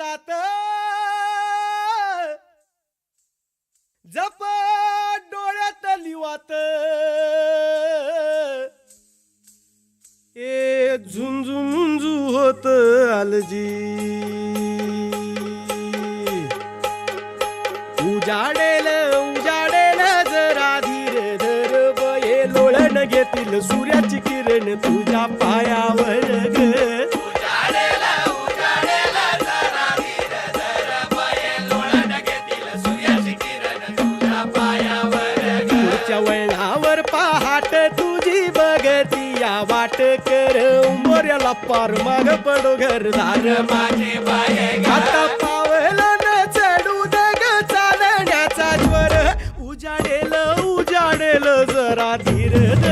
रात. जप डोळ्यात लिवात. ए झुंझुंझु होत आलजी उजाडेल उजाडेल जरा धीर धर. बये लोळण घेतील सूर्याची किरण तुझ्या पायावर. पहाट तुझी बघती या वाट कर. मोर्याला पार माग पडो घरदार. माझे आता पावलं न चढू दग चालण्याचा ज्वर. उजाडेल उजाडेल जरा धीर.